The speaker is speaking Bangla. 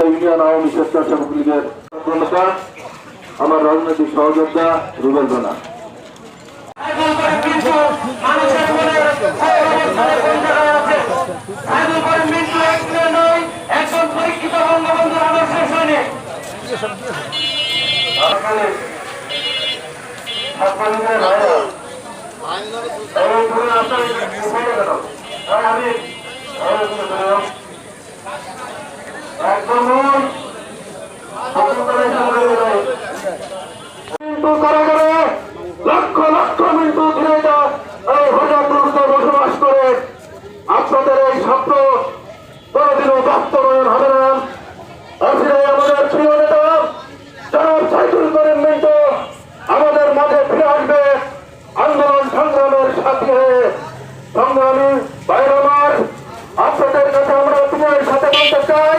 ইউনিয়ন আওয়ামী স্বেচ্ছাসেবক লীগের প্রণেতা আমার রাজনৈতিক সহযোদ্ধা রুবেল রানা একজন আমাদের প্রিয় নেতা জনাব করিম মিন্টু আমাদের মাঝে ফিরে আসবে আন্দোলন সংগ্রামের সাথী সংগ্রামী বাইরে আমার